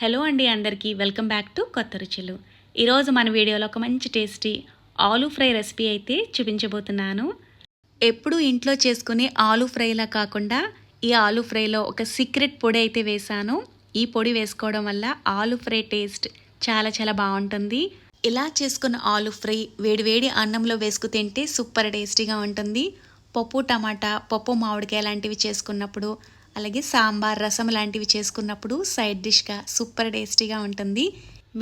Hello అండి అందరికీ welcome back to కొత్త రుచులు. ఈరోజు మన వీడియోలో ఒక మంచి టేస్టీ ఆలూ ఫ్రై రెసిపీ అయితే చూపించబోతున్నాను. ఎప్పుడూ ఇంట్లో చేసుకునే ఆలూ ఫ్రైలా కాకుండా ఈ ఆలూ ఫ్రైలో ఒక సీక్రెట్ పొడి అయితే వేశాను. ఈ పొడి వేసుకోవడం వల్ల ఆలూ ఫ్రై టేస్ట్ చాలా చాలా బాగుంటుంది. ఇలా చేసుకున్న ఆలూ ఫ్రై వేడివేడి అన్నంలో వేసుకు తింటే సూపర్ టేస్టీగా ఉంటుంది. పప్పు టమాటా పప్పు మామిడికాయ లాంటివి చేసుకున్నప్పుడు అలాగే సాంబార్ రసం లాంటివి చేసుకున్నప్పుడు సైడ్ డిష్గా సూపర్ టేస్టీగా ఉంటుంది.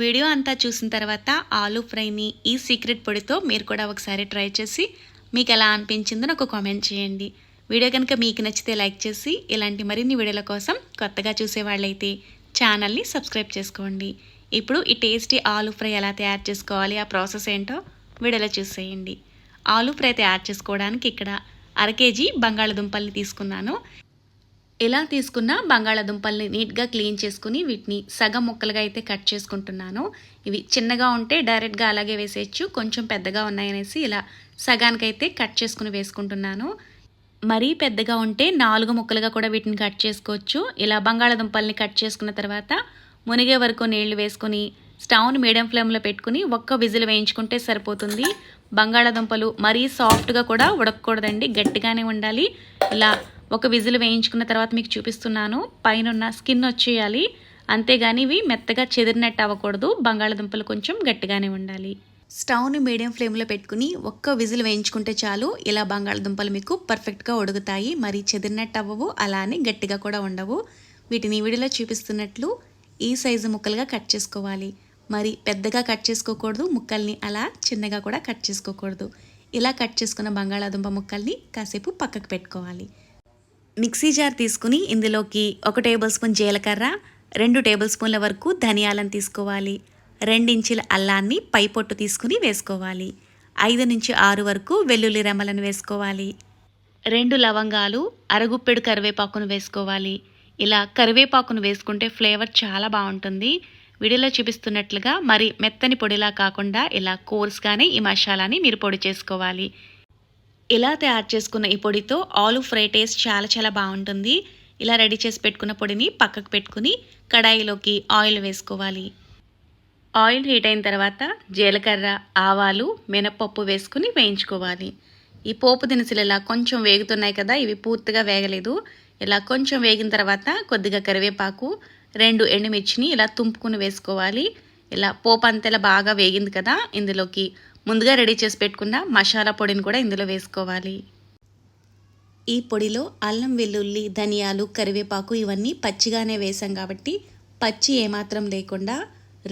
వీడియో అంతా చూసిన తర్వాత ఆలూ ఫ్రైని ఈ సీక్రెట్ పొడితో మీరు కూడా ఒకసారి ట్రై చేసి మీకు ఎలా అనిపించిందో నాకు కామెంట్ చేయండి. వీడియో కనుక మీకు నచ్చితే లైక్ చేసి ఇలాంటి మరిన్ని వీడియోల కోసం కొత్తగా చూసేవాళ్ళైతే ఛానల్ని సబ్స్క్రైబ్ చేసుకోండి. ఇప్పుడు ఈ టేస్టీ ఆలూ ఫ్రై ఎలా తయారు చేసుకోవాలి ఆ ప్రాసెస్ ఏంటో వీడియోలో చూసేయండి. ఆలూ ఫ్రై తయారు చేసుకోవడానికి ఇక్కడ అర కేజీ బంగాళదుంపల్ని తీసుకున్నాను. ఎలా తీసుకున్న బంగాళాదుంపల్ని నీట్గా క్లీన్ చేసుకుని వీటిని సగం ముక్కలుగా అయితే కట్ చేసుకుంటున్నాను. ఇవి చిన్నగా ఉంటే డైరెక్ట్గా అలాగే వేసేయచ్చు కొంచెం పెద్దగా ఉన్నాయనేసి ఇలా సగానికైతే కట్ చేసుకుని వేసుకుంటున్నాను. మరీ పెద్దగా ఉంటే నాలుగు ముక్కలుగా కూడా వీటిని కట్ చేసుకోవచ్చు. ఇలా బంగాళాదుంపల్ని కట్ చేసుకున్న తర్వాత మునిగే వరకు నీళ్ళు వేసుకొని స్టవ్ని మీడియం ఫ్లేమ్లో పెట్టుకుని ఒక్క విజిల్ వేయించుకుంటే సరిపోతుంది. బంగాళాదుంపలు మరీ సాఫ్ట్గా కూడా ఉడకకూడదండి. గట్టిగానే ఉండాలి. ఇలా ఒక విజిల్ వేయించుకున్న తర్వాత మీకు చూపిస్తున్నాను. పైన స్కిన్ వచ్చేయాలి. అంతేగాని ఇవి మెత్తగా చెదిరినట్టు అవ్వకూడదు. బంగాళదుంపలు కొంచెం గట్టిగానే ఉండాలి. స్టవ్ని మీడియం ఫ్లేమ్లో పెట్టుకుని ఒక్క విజిల్ వేయించుకుంటే చాలు. ఇలా బంగాళదుంపలు మీకు పర్ఫెక్ట్గా ఉడుకుతాయి. మరి చెదిరినట్టు అవ్వవు. అలానే గట్టిగా కూడా ఉండవు. వీటిని వీడియోలో చూపిస్తున్నట్లు ఈ సైజు ముక్కలుగా కట్ చేసుకోవాలి. మరి పెద్దగా కట్ చేసుకోకూడదు ముక్కల్ని అలా చిన్నగా కూడా కట్ చేసుకోకూడదు. ఇలా కట్ చేసుకున్న బంగాళాదుంప ముక్కల్ని కాసేపు పక్కకు పెట్టుకోవాలి. మిక్సీ జార్ తీసుకుని ఇందులోకి ఒక టేబుల్ స్పూన్ జీలకర్ర రెండు టేబుల్ స్పూన్ల వరకు ధనియాలను తీసుకోవాలి. రెండించుల అల్లాన్ని పై పొట్టు తీసుకుని వేసుకోవాలి. ఐదు నుంచి ఆరు వరకు వెల్లుల్లి రెమ్మలను వేసుకోవాలి. రెండు లవంగాలు అరగుప్పెడు కరివేపాకును వేసుకోవాలి. ఇలా కరివేపాకును వేసుకుంటే ఫ్లేవర్ చాలా బాగుంటుంది. వీడియోలో చూపిస్తున్నట్లుగా మరి మెత్తని పొడిలా కాకుండా ఇలా కోర్స్గానే ఈ మసాలాని మీరు పొడి చేసుకోవాలి. ఇలా తయారు చేసుకున్న ఈ పొడితో ఆలు ఫ్రై టేస్ట్ చాలా చాలా బాగుంటుంది. ఇలా రెడీ చేసి పెట్టుకున్న పొడిని పక్కకు పెట్టుకుని కడాయిలోకి ఆయిల్ వేసుకోవాలి. ఆయిల్ హీట్ అయిన తర్వాత జీలకర్ర ఆవాలు మినపప్పు వేసుకుని వేయించుకోవాలి. ఈ పోపు దినుసులు ఇలా కొంచెం వేగుతున్నాయి కదా ఇవి పూర్తిగా వేగలేదు. ఇలా కొంచెం వేగిన తర్వాత కొద్దిగా కరివేపాకు రెండు ఎండుమిర్చిని ఇలా తుంపుకుని వేసుకోవాలి. ఇలా పోపంతెల బాగా వేగింది కదా ఇందులోకి ముందుగా రెడీ చేసి పెట్టుకున్న మసాలా పొడిని కూడా ఇందులో వేసుకోవాలి. ఈ పొడిలో అల్లం వెల్లుల్లి ధనియాలు కరివేపాకు ఇవన్నీ పచ్చిగానే వేసాం కాబట్టి పచ్చి ఏమాత్రం లేకుండా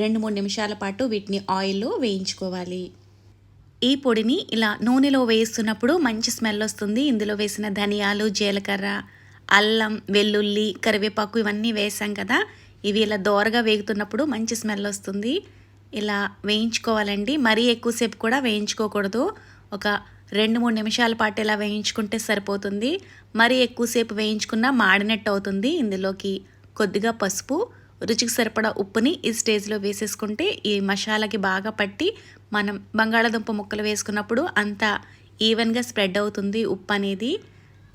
రెండు మూడు నిమిషాల పాటు వీటిని ఆయిల్లో వేయించుకోవాలి. ఈ పొడిని ఇలా నూనెలో వేస్తున్నప్పుడు మంచి స్మెల్ వస్తుంది. ఇందులో వేసిన ధనియాలు జీలకర్ర అల్లం వెల్లుల్లి కరివేపాకు ఇవన్నీ వేసాం కదా. ఇవి ఇలా దోరగా వేగుతున్నప్పుడు మంచి స్మెల్ వస్తుంది. ఇలా వేయించుకోవాలండి. మరీ ఎక్కువసేపు కూడా వేయించుకోకూడదు. ఒక రెండు మూడు నిమిషాల పాటు ఇలా వేయించుకుంటే సరిపోతుంది. మరీ ఎక్కువసేపు వేయించుకున్నా మాడినట్టు అవుతుంది. ఇందులోకి కొద్దిగా పసుపు రుచికి సరిపడా ఉప్పుని ఈ స్టేజ్లో వేసేసుకుంటే ఈ మసాలాకి బాగా పట్టి మనం బంగాళాదుంప ముక్కలు వేసుకున్నప్పుడు అంతా ఈవెన్గా స్ప్రెడ్ అవుతుంది ఉప్పు అనేది.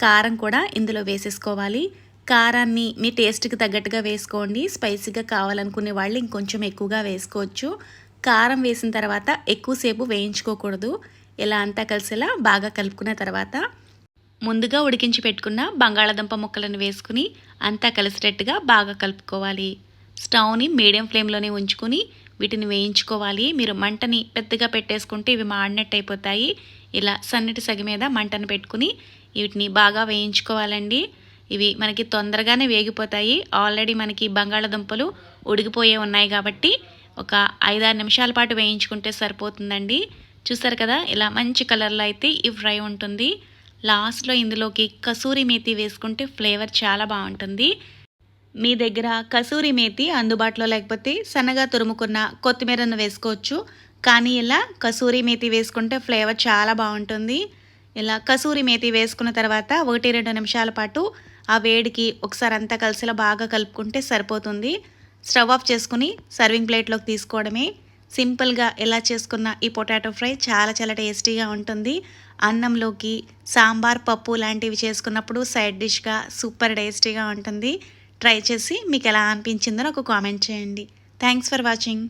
కారం కూడా ఇందులో వేసేసుకోవాలి. కారాన్ని మీ టేస్ట్కి తగ్గట్టుగా వేసుకోండి. స్పైసీగా కావాలనుకునే వాళ్ళు ఇంకొంచెం ఎక్కువగా వేసుకోవచ్చు. కారం వేసిన తర్వాత ఎక్కువసేపు వేయించుకోకూడదు. ఇలా అంతా కలిసేలా బాగా కలుపుకున్న తర్వాత ముందుగా ఉడికించి పెట్టుకున్న బంగాళాదుంప ముక్కలను వేసుకుని అంతా కలిసేటట్టుగా బాగా కలుపుకోవాలి. స్టవ్ని మీడియం ఫ్లేమ్లోనే ఉంచుకుని వీటిని వేయించుకోవాలి. మీరు మంటని పెద్దగా పెట్టేసుకుంటే ఇవి మాడినట్టు అయిపోతాయి ఇలా సన్నటి సగి మీద మంటను పెట్టుకుని వీటిని బాగా వేయించుకోవాలండి. ఇవి మనకి తొందరగానే వేగిపోతాయి. ఆల్రెడీ మనకి బంగాళదుంపలు ఉడికిపోయే ఉన్నాయి కాబట్టి ఒక ఐదారు నిమిషాల పాటు వేయించుకుంటే సరిపోతుందండి. చూసారు కదా ఇలా మంచి కలర్లో అయితే ఈ ఫ్రై ఉంటుంది. లాస్ట్లో ఇందులోకి కసూరి మేతి వేసుకుంటే ఫ్లేవర్ చాలా బాగుంటుంది. మీ దగ్గర కసూరి మేతి అందుబాటులో లేకపోతే సన్నగా తురుముకున్న కొత్తిమీరను వేసుకోవచ్చు. కానీ ఇలా కసూరి మేతి వేసుకుంటే ఫ్లేవర్ చాలా బాగుంటుంది. ఇలా కసూరి మేతి వేసుకున్న తర్వాత ఒకటి రెండు నిమిషాల పాటు ఆ వేడికి ఒకసారి అంతా కలిసిలా బాగా కలుపుకుంటే సరిపోతుంది. స్టవ్ ఆఫ్ చేసుకుని సర్వింగ్ ప్లేట్లోకి తీసుకోవడమే. సింపుల్గా ఎలా చేసుకున్న ఈ పొటాటో ఫ్రై చాలా చాలా టేస్టీగా ఉంటుంది. అన్నంలోకి సాంబార్ పప్పు లాంటివి చేసుకున్నప్పుడు సైడ్ డిష్గా సూపర్ టేస్టీగా ఉంటుంది. ట్రై చేసి మీకు ఎలా అనిపించిందో నాకు కామెంట్ చేయండి. Thanks for watching.